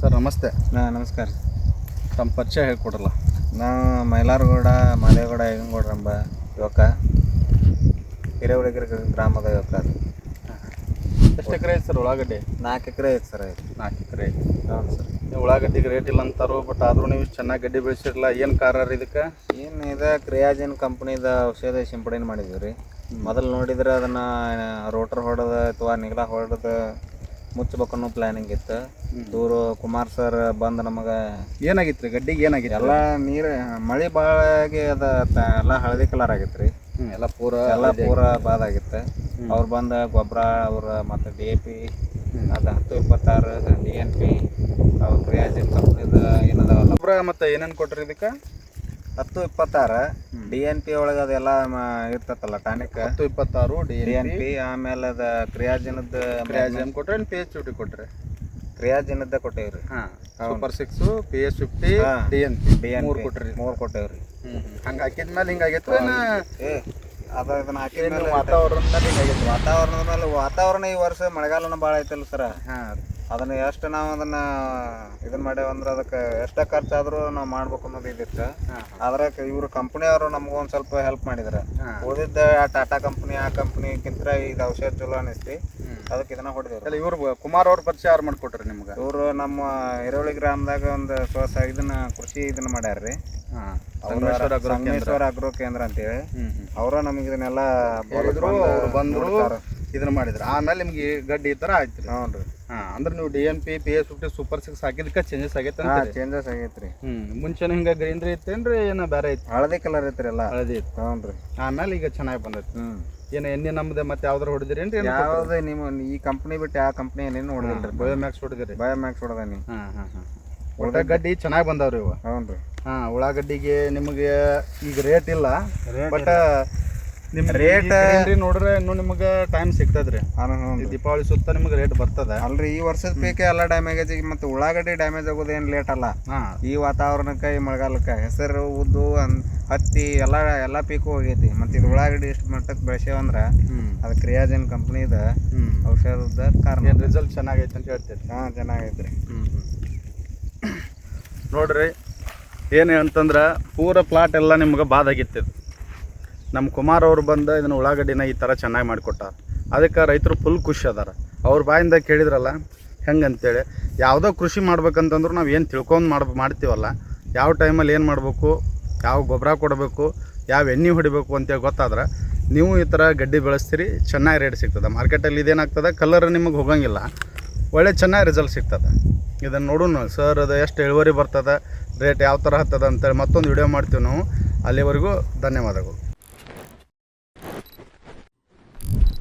Sir ನಮಸ್ತೆ. ಹಾಂ ನಮಸ್ಕಾರ ತಮ್ಮ ಪರಿಚಯ ಹೇಳ್ಕೊಡ್ರಲ್ಲ. ನಾ ಮೈಲಾರಗೌಡ ಮಾದೇಗೌಡ ಹೆಗಂಗೌಡ್ರ ಎಂಬ ಯುವಕ. ಹಿರೇಹುಡುಗರ ಗ್ರಾಮದ ಯುವಕ ಅದು. ಎಷ್ಟು ಎಕರೆ ಐತೆ ಸರ್ ಉಳ್ಳಾಗಡ್ಡಿ? ನಾಲ್ಕು ಎಕರೆ ಐತೆ ಸರ್ ಐದು ನಾಲ್ಕು ಎಕರೆ ಐತೆ. ಹೌದು ಸರ್. ನೀವು ಉಳ್ಳಾಗಡ್ಡಿಗೆ ರೇಟ್ ಇಲ್ಲ ಅಂತಾರೋ ಬಟ್ ಆದರೂ ನೀವು ಚೆನ್ನಾಗಿ ಗಡ್ಡಿ ಬೆಳೆಸಿರಲ್ಲ ಏನು ಕಾರ ರೀ ಇದಕ್ಕೆ? ಏನು ಇದೆ ಕ್ರಿಯಾಜಿನ್ ಕಂಪ್ನಿದ ಔಷಧ ಸಿಂಪಡಣೆ ಮಾಡಿದ್ದೀವಿ ರೀ. ಮೊದಲು ನೋಡಿದ್ರೆ ಅದನ್ನು ರೋಟರ್ ಹೊಡೆದ ಅಥವಾ ನಿಗಲ ಹೊಡೆದ ಮುಚ್ಚಬೇಕು ಅನ್ನೋ ಪ್ಲ್ಯಾನಿಂಗ್ ಇತ್ತು ದೂರು ಕುಮಾರ್ ಸರ್ ಬಂದು ನಮಗೆ ಏನಾಗಿತ್ತು ರೀ ಗಡ್ಡಿಗೆ ಏನಾಗಿತ್ತು ಎಲ್ಲ ನೀರು ಮಳೆ ಭಾಳ ಅದ ಅದು ತ- ಎಲ್ಲ ಹಳದಿ ಕಲರ್ ಆಗಿತ್ತು ರೀ ಎಲ್ಲ ಪೂರ ಎಲ್ಲ ಪೂರ ಬಾದಾಗಿತ್ತು ಅವ್ರು ಬಂದ ಗೊಬ್ಬರ ಅವ್ರ ಮತ್ತು ಡಿ ಎ ಪಿ ಅದು ಹತ್ತು ಇಪ್ಪತ್ತಾರು ಡಿ ಎನ್ ಪಿ ಅವ್ರ ಕ್ರಿಯಾಜಿನ್ ಕಂಪ್ನಿದ ಏನದಾವಲ್ಲ. ಗೊಬ್ಬರ ಮತ್ತು ಏನೇನು ಕೊಟ್ರಿ ಇದಕ್ಕೆ? ಹತ್ತು ಇಪ್ಪತ್ತಾರು. ಡಿ ಎನ್ ಪಿ ಒಳಗೆ ಅದೆಲ್ಲ ಮ- ಇರ್ತೈತಲ್ಲ ಟಾನಿಕ್? ಹತ್ತು ಇಪ್ಪತ್ತಾರು ಡಿ ಡಿ ಎನ್ ಪಿ ಆಮೇಲೆ ಅದ ಕ್ರಿಯಾಜಿನದ ಕ್ರಿಯಾಜಿನ್ ಕೊಟ್ರೆ ಪಿ ಎಚ್ ಫಿಫ್ಟಿ ಕೊಟ್ರಿ? ಕ್ರಿಯಾಜಿನದ ಕೊಟ್ಟೇವ್ರಿ. ಹಾಂ super six P H fifty ಹಾ. D N P D N ಮೂರು ಕೊಟ್ರಿ. ಮೂರು ಕೊಟ್ಟೇವ್ರಿ. ಹಂಗ ಹಂಗೆ ಹಾಕಿದ್ಮೇಲೆ ಹಿಂಗಾಗೈತೆ ಏನ ಏ ಅದ ಇದನ್ನ ಹಾಕಿದ್ಮೇಲೆ ವಾತಾವರಣದಲ್ಲಿ ಹಿಂಗಾಗೈತೆ ವಾತಾವರಣದ ಮೇಲೆ ವಾತಾವರಣ ಈ ವರ್ಷ ಮಳೆಗಾಲನ ಭಾಳ ಐತಲ್ಲ ಸರ? ಹಾಂ ಅದನ್ನ ಎಷ್ಟು ನಾವು ಅದನ್ನ ಇದನ್ನ ಮಾಡ್ಯಾವ ಅಂದ್ರೆ ಅದಕ್ಕೆ ಎಷ್ಟ ಖರ್ಚಾದರೂ ನಾವು ಮಾಡ್ಬೇಕು ಅನ್ನೋದು ಇದಿತ್ತು. ಆದರೆ ಇವರು ಕಂಪ್ನಿಯವರು ನಮ್ಗೆ ಒಂದು ಸ್ವಲ್ಪ ಹೆಲ್ಪ್ ಮಾಡಿದ್ರ. ಓದಿದ್ದ ಉಳಿದಿದ್ದ ಆ ಟಾಟಾ ಕಂಪ್ನಿ ಆ ಕಂಪ್ನಿಗಿಂತ ಇದು ಔಷಧ ಚಲೋ ಅನಿಸ್ತಿ ಅದಕ್ಕೆ ಇದನ್ನ ಹೊಡೆದೇವ್ರು. ಅಲ್ಲ ಇವ್ರು ಕುಮಾರ್ ಅವ್ರ ಪರಿಚಯ ಯಾರು ಮಾಡ್ಕೊಟ್ರಿ ನಿಮ್ಗೆ? ಇವರು ನಮ್ಮ ಹಿರೋಳಿ ಗ್ರಾಮದಾಗ ಒಂದು ಸ್ವಸ ಇದನ್ನ ಕೃಷಿ ಇದನ್ನ ಮಾಡ್ಯಾರ್ರಿ. ಸಂಗಮೇಶ್ವರ ಅಗ್ರೋ ಕೇಂದ್ರ. ಅಂತೇಳಿ. ಅವ್ರ ನಮಗೆ ಇದನ್ನೆಲ್ಲ ಬಂದರು. ಇದನ್ನ ಮಾಡಿದ್ರೆ. ಆಮೇಲೆ ನಿಮ್ಗೆ ಈ ಗಡ್ಡಿ ಈ ಥರ ಆಯ್ತು ರೀ ಹ್ಞೂ ರೀ ಹಾಂ ಅಂದ್ರೆ ನೀವು D N P P S fifty super six ಹಾಕಿದಕ್ಕೆ changes ಆಗೈತೆ ಹಾಂ ಚೇಂಜಸ್ ಆಗೈತ್ರಿ. ಹ್ಞೂ ಮುಂಚೆನೇ ಹಿಂಗೆ ಗ್ರೀನ್ರಿ ಇತ್ತೇನ್ರಿ ಏನೋ ಬೇರೆ ಐತಿ ಹಳದಿ ಕಲರ್ ಐತ್ರಿ ಎಲ್ಲ. ಹಳದಿ ಇತ್ತು. ಹ್ಞೂ ರೀ ಆಮೇಲೆ ಈಗ ಚೆನ್ನಾಗಿ ಬಂದೈತಿ. ಹ್ಞೂ ಏನು ಎಣ್ಣೆ ನಮ್ದು ಮತ್ತೆ ಯಾವ್ದಾರು ಹೊಡೆದಿರೇನ್ರಿ ಯಾವ್ದು ನಿಮ್ಮ ಈ ಕಂಪ್ನಿ ಬಿಟ್ಟು ಯಾವ ಕಂಪ್ನಿ ಏನೇನು ಹೊಡೆದಿಲ್ರಿ? ಬಯೋಮ್ಯಾಕ್ಸ್ ಹೊಡೆದಿರಿ. ಬಯೋಮ್ಯಾಕ್ಸ್ ಹೊಡೆದ ನೀ ಹಾಂ ಹಾಂ ಹಾಂ. ಉಳ್ಳಾಗಡ್ಡಿ ಚೆನ್ನಾಗಿ ಬಂದಾವ್ರಿ ಇವ. ಹ್ಞೂ ರೀ ಹಾಂ ಉಳ್ಳಾಗಡ್ಡಿಗೆ ನಿಮಗೆ ಈಗ ರೇಟ್ ಇಲ್ಲ. ಬಟ್ ನಿಮ್ಮ ರೇಟ್ ನೋಡ್ರೆ ಇನ್ನು ನಿಮಗೆ ಟೈಮ್ ಸಿಗ್ತದ್ರಿ. ಈ ದೀಪಾವಳಿ ಸುತ್ತ ನಿಮಗೆ ರೇಟ್ ಬರ್ತದ. ಅಲ್ರಿ ಈ ವರ್ಷದ ಪೇಕೆ ಎಲ್ಲ ಡ್ಯಾಮೇಜ್ ಆಗಿ ಮತ್ತೆ ಉಳ್ಳಾಗಡ್ಡಿ ಡ್ಯಾಮೇಜ್ ಆಗೋದು ಏನು ಲೇಟ್ ಅಲ್ಲ. ಈ ವಾತಾವರಣಕ್ಕೆ ಈ ಮಳೆಗಾಲಕ್ಕೆ ಹೆಸರು ಉದ್ದು ಹತ್ತಿ ಎಲ್ಲ ಎಲ್ಲ ಪೀಕು ಹೋಗೈತಿ. ಮತ್ತು ಇದು ಉಳ್ಳಾಗಡ್ಡಿ ಇಷ್ಟು ಮಟ್ಟಕ್ಕೆ ಬೆಳೆಸೇವಂದ್ರೆ ಅದು ಕ್ರಿಯಾಜನ್ ಕಂಪ್ನಿದ ಔಷಧದ ಕಾರಣ. ರಿಸಲ್ಟ್ ಚೆನ್ನಾಗೈತೆ ಅಂತ ಹೇಳ್ತೀರಿ? ಹಾ ಚೆನ್ನಾಗೈತ್ರಿ. ನೋಡ್ರಿ ಏನು ಅಂತಂದ್ರೆ ಪೂರ ಪ್ಲಾಟ್ ಎಲ್ಲ ನಿಮ್ಗೆ ಬಾದಾಗಿತ್ತಿದ್ದು ನಮ್ಮ ಕುಮಾರ್ ಅವ್ರು ಬಂದು ಇದನ್ನು ಉಳ್ಳಾಗಡ್ಡಿನ ಈ ಥರ ಚೆನ್ನಾಗಿ ಮಾಡಿಕೊಟ್ಟಾರ. ಅದಕ್ಕೆ ರೈತರು ಫುಲ್ ಖುಷಿ ಅದಾರ. ಅವ್ರ ಬಾಯಿಂದ ಕೇಳಿದ್ರಲ್ಲ, ಹೆಂಗಂತೇಳಿ, ಯಾವುದೋ ಕೃಷಿ ಮಾಡ್ಬೇಕಂತಂದ್ರೂ ನಾವು ಏನು ತಿಳ್ಕೊಂಡು ಮಾಡ್, ಮಾಡ್ತೀವಲ್ಲ, ಯಾವ ಟೈಮಲ್ಲಿ ಏನು ಮಾಡಬೇಕು, ಯಾವ ಗೊಬ್ಬರ ಕೊಡಬೇಕು, ಯಾವ ಎಣ್ಣೆ ಹೊಡಿಬೇಕು ಅಂತೇಳಿ ಗೊತ್ತಾದ್ರೆ, ನೀವು ಈ ಥರ ಗಡ್ಡಿ ಬೆಳೆಸ್ತೀರಿ, ಚೆನ್ನಾಗಿ ರೇಟ್ ಸಿಗ್ತದೆ. ಮಾರ್ಕೆಟಲ್ಲಿ ಇದೇನಾಗ್ತದೆ ಕಲರ್ ನಿಮಗೆ ಹೋಗಂಗಿಲ್ಲ. ಒಳ್ಳೆ ಚೆನ್ನಾಗಿ ರಿಸಲ್ಟ್ ಸಿಗ್ತದೆ. ಇದನ್ನು ನೋಡೋಣ ಸರ್ ಅದು ಎಷ್ಟು ಇಳುವರಿ ಬರ್ತದೆ ರೇಟ್ ಯಾವ ಥರ ಹತ್ತದ ಅಂತೇಳಿ ಮತ್ತೊಂದು ವಿಡಿಯೋ ಮಾಡ್ತೀವಿ ನಾವು. ಅಲ್ಲಿವರೆಗೂ ಧನ್ಯವಾದಗಳು.